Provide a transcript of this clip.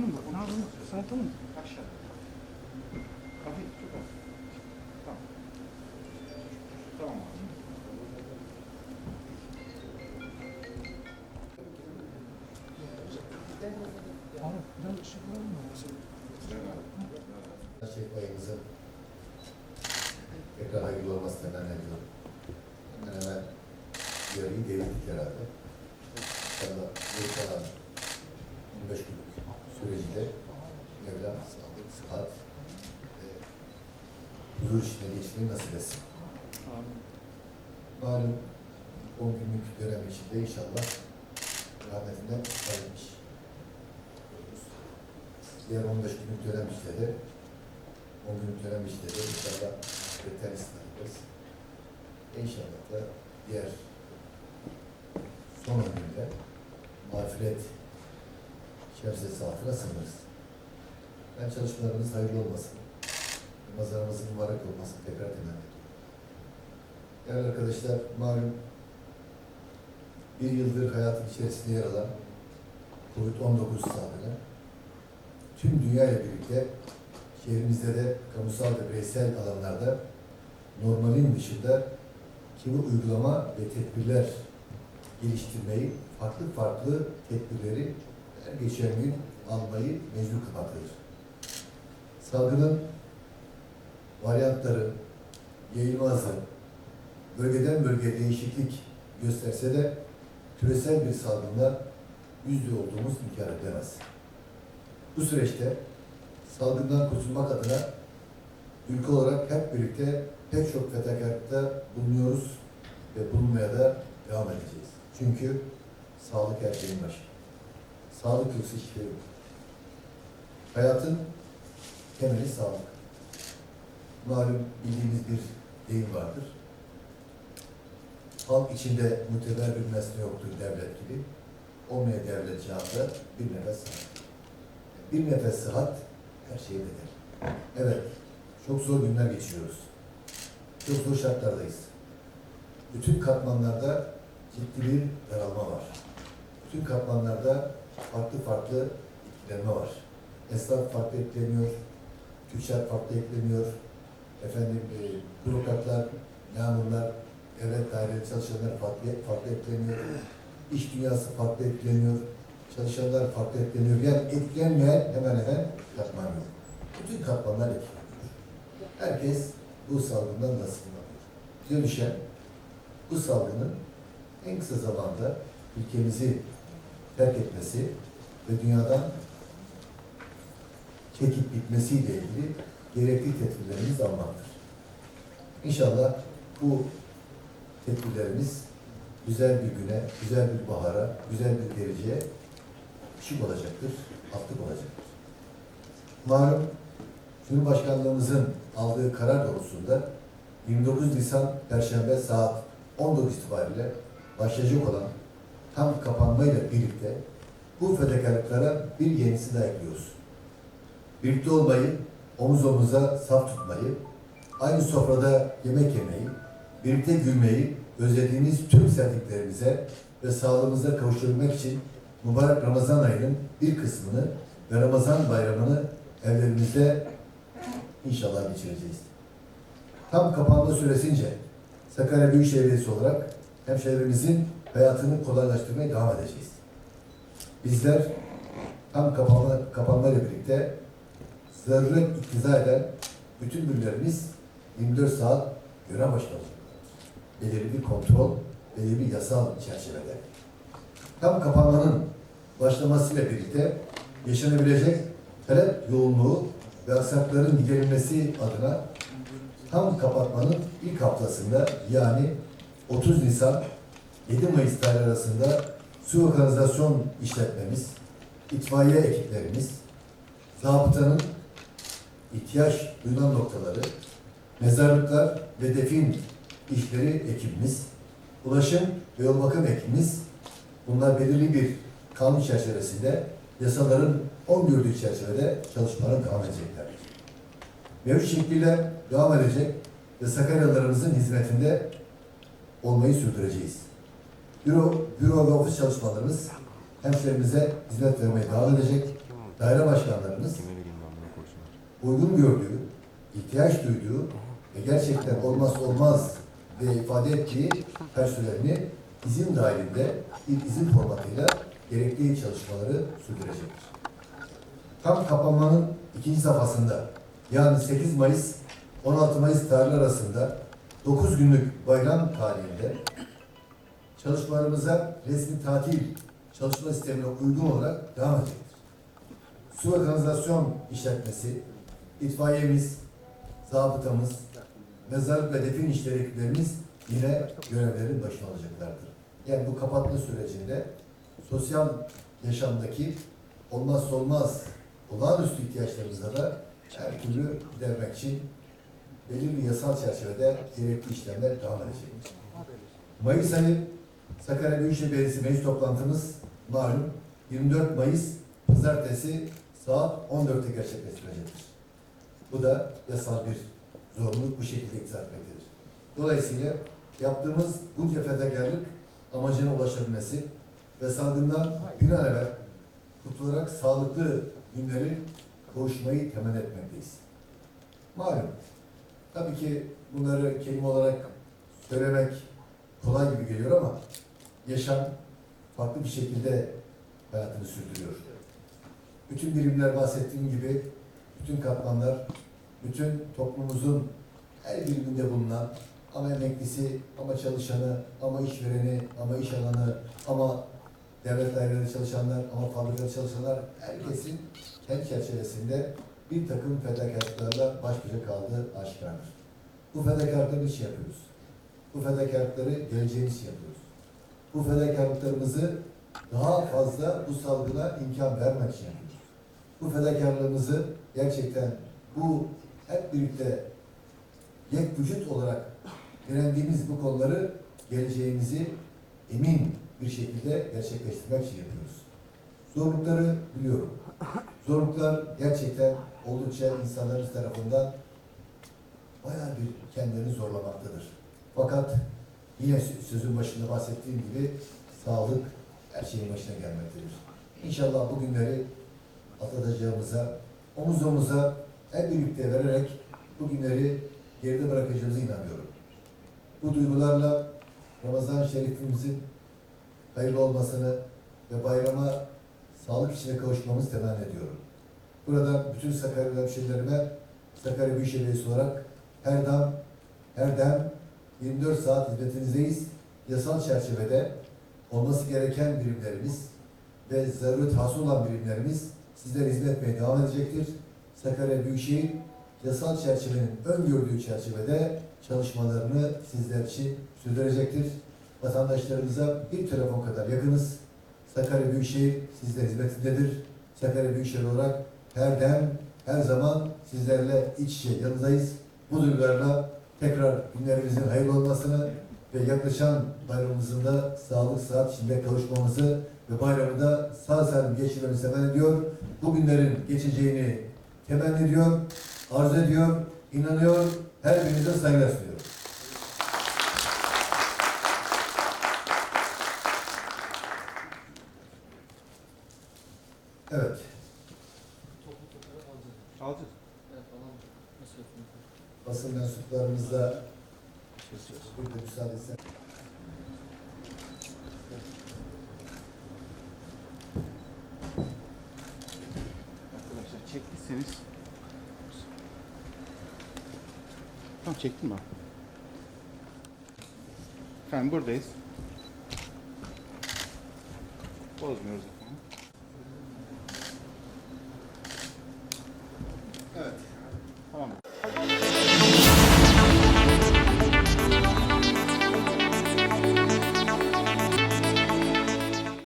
Yapalım? Sen tamam mı? Aşağı. Hafif çok hafif. Tamam. Tamam abi. Abi biraz ışık var mı? Çek bayımızın tekrar hayırlı olması temenni ediyorum. Hemen hemen yarıyı devirdik herhalde. İnşallah bu kalan 15 günlük süreci de Mevlam sağlık, sıhhat ve huzur içinde geçmeyi nasip etsin. Malum 10 günlük dönem içinde inşallah rahmetinden ayrılmış. Diğer 15 günlük dönem içinde de 10 günlük dönem içinde de inşallah beter istemez. İnşallah da diğer son günde mağfiret şemsiyesi altına sınırız. Ben çalışmalarımız hayırlı olmasın. Ramazanımızın mübarek olmasını tekrar temenni ediyorum. Değerli arkadaşlar, malum bir yıldır hayatın içerisinde yer alan COVID-19 salgını tüm dünya ile birlikte şehrimizde de kamusal ve bireysel alanlarda normalin dışında kimi uygulama ve tedbirler geliştirmeyi, farklı farklı tedbirleri her geçen gün almayı mecbur kılmaktadır. Salgının varyantları, yayılma hızı, bölgeden bölgeye değişiklik gösterse de küresel bir salgında yüzde olduğumuz inkar edilemez. Bu süreçte salgından kurtulmak adına ülke olarak hep birlikte pek çok fedakarlıkta bulunuyoruz ve bulunmaya da devam edeceğiz. Çünkü sağlık her şeyin başı. Sağlık yoksa hiçbir şey yok. Hayatın temeli sağlık. Malum bildiğimiz bir deyim vardır. Halk içinde muteber bir nesne yoktur devlet gibi. Olmaya devlet cevapta bir nefes sıhhat. Bir nefes sıhhat her şeye bedel. Evet, çok zor günler geçiyoruz. Çok zor şartlardayız. Bütün katmanlarda ciddi bir daralma var. Bütün katmanlarda farklı farklı etkilenme var. Esnaf farklı etkileniyor, tüccar farklı etkileniyor, efendim e, bürokratlar, memurlar, devlet daireli çalışanlar farklı, farklı etkileniyor, iş dünyası farklı etkileniyor, çalışanlar farklı etkileniyor. Yani etkilenmeyen hemen hemen katman yok. Bütün katmanlar etkileniyor. Herkes bu salgından. Bize düşen bu salgının en kısa zamanda ülkemizi terk etmesi ve dünyadan çekip gitmesiyle ilgili gerekli tedbirlerimizi almaktır. İnşallah bu tedbirlerimiz güzel bir güne, güzel bir bahara, güzel bir geleceğe ışık olacaktır, altlık olacaktır. Malum Cumhurbaşkanlığımızın aldığı karar doğrultusunda 29 Nisan Perşembe saat 19 itibariyle başlayacak olan tam kapanmayla birlikte bu fedakarlıklara bir yenisi daha ekliyoruz. Birlikte olmayı, omuz omuza saf tutmayı, aynı sofrada yemek yemeyi, birlikte gülmeyi, özlediğimiz tüm sevdiklerimize ve sağlığımıza kavuşabilmek için mübarek Ramazan ayının bir kısmını ve Ramazan bayramını evlerimizde inşallah geçireceğiz. Tam kapanma süresince Sakarya Büyükşehir Belediyesi olarak hemşehrilerimizin hayatını kolaylaştırmaya devam edeceğiz. Bizler tam kapanma, kapanmayla birlikte zaruret iktiza eden bütün ürünlerimiz 24 saat görev olacak. Belirli bir kontrol, belirli bir yasal çerçevede. Tam kapanmanın başlamasıyla birlikte yaşanabilecek talep yoğunluğu ve aksakların giderilmesi adına tam kapatmanın ilk haftasında yani 30 Nisan 7 Mayıs tarihi arasında su ve kanalizasyon işletmemiz, itfaiye ekiplerimiz, zabıtanın ihtiyaç duyulan noktaları, mezarlıklar ve defin işleri ekibimiz, ulaşım ve yol bakım ekibimiz bunlar belirli bir kanun çerçevesinde yasaların 14'ü çerçevede çalışmalara devam edeceklerdir. Mevcut şekliyle devam edecek ve Sakaryalılarımızın hizmetinde olmayı sürdüreceğiz. Büro, büro ve ofis çalışmalarımız hemşehrilerimize hizmet vermeye devam edecek. daire başkanlarımız uygun gördüğü, ihtiyaç duyduğu ve gerçekten olmazsa olmaz diye ifade ettiği personelini izin dahilinde bir izin formatıyla gerekli çalışmaları sürdürecektir. Tam kapanmanın ikinci safhasında yani 8 Mayıs 16 Mayıs tarihleri arasında 9 günlük bayram tarihinde çalışmalarımıza resmi tatil çalışma sistemine uygun olarak devam edecektir. Su ve kanalizasyon işletmesi, itfaiyemiz, zabıtamız, mezarlık ve defin işleri ekiplerimiz yine görevlerin başına alacaklardır. Yani bu kapatma sürecinde sosyal yaşamdaki olmazsa olmaz olağanüstü ihtiyaçlarımızda da her türlü gidermek için belirli yasal çerçevede gerekli işlemler devam edecek. Mayıs ayı Sakarya Büyükşehir Belediyesi meclis toplantımız malum 24 Mayıs Pazartesi saat 14'te gerçekleştirecektir. Bu da yasal bir zorunluluk bu şekilde iktisat etmektedir. Dolayısıyla yaptığımız bunca fedakarlık amacına ulaşabilmesi ve salgından bir an evvel kurtularak sağlıklı günleri kavuşmayı temenni etmekteyiz. Malum, tabii ki bunları kelime olarak söylemek kolay gibi geliyor ama yaşam farklı bir şekilde hayatını sürdürüyor. Bütün birimler bahsettiğim gibi, bütün katmanlar, bütün toplumumuzun her biriminde bulunan ama emeklisi, ama çalışanı, ama işvereni, ama iş alanı, ama devlet dairelerinde çalışanlar, ama fabrikada çalışanlar, herkesin kendi çerçevesinde bir takım fedakarlıklarla baş başa kaldığı aşikardır. Bu fedakarlıkları için yapıyoruz. Bu fedakarlıkları geleceğimiz için yapıyoruz. Bu fedakarlıklarımızı daha fazla bu salgına imkan vermek için yapıyoruz. Bu fedakarlığımızı gerçekten bu hep birlikte yek vücut olarak direndiğimiz bu konuları geleceğimizi emin bir şekilde gerçekleştirmek için yapıyoruz. Zorlukları biliyorum. Zorluklar gerçekten oldukça insanlarımız tarafından bayağı bir kendilerini zorlamaktadır. Fakat yine sö- sözün başında bahsettiğim gibi sağlık her şeyin başına gelmektedir. İnşallah bu günleri atlatacağımıza, omuz omuza hep birlikte vererek bu günleri geride bırakacağımıza inanıyorum. Bu duygularla Ramazan şerifimizin hayırlı olmasını ve bayrama sağlık içinde kavuşmamızı temenni ediyorum. Buradan bütün Sakarya hemşehrilerime Sakarya Büyükşehir Belediyesi olarak her dam, her dem 24 saat hizmetinizdeyiz. Yasal çerçevede olması gereken birimlerimiz ve zaruret hasıl olan birimlerimiz sizlere hizmet etmeye devam edecektir. Sakarya Büyükşehir yasal çerçevenin öngördüğü çerçevede çalışmalarını sizler için sürdürecektir. Vatandaşlarımıza bir telefon kadar yakınız. Sakarya Büyükşehir sizler hizmetindedir. Sakarya Büyükşehir olarak her dem, her zaman sizlerle iç içe yanındayız. Bu duygularla tekrar günlerimizin hayırlı olmasını ve yaklaşan bayramımızın da sağlık sıhhat içinde kavuşmamızı ve bayramı da sağ salim geçirmemizi temenni ediyor. Bu günlerin geçeceğini temenni ediyor, arzu ediyor, inanıyor. Her birinize saygılar sunuyorum. Evet. Alacağız. basın mensuplarımızla bir de müsaade çektiyseniz. Tamam çektim mi? Efendim buradayız. Bozmuyoruz efendim. Evet.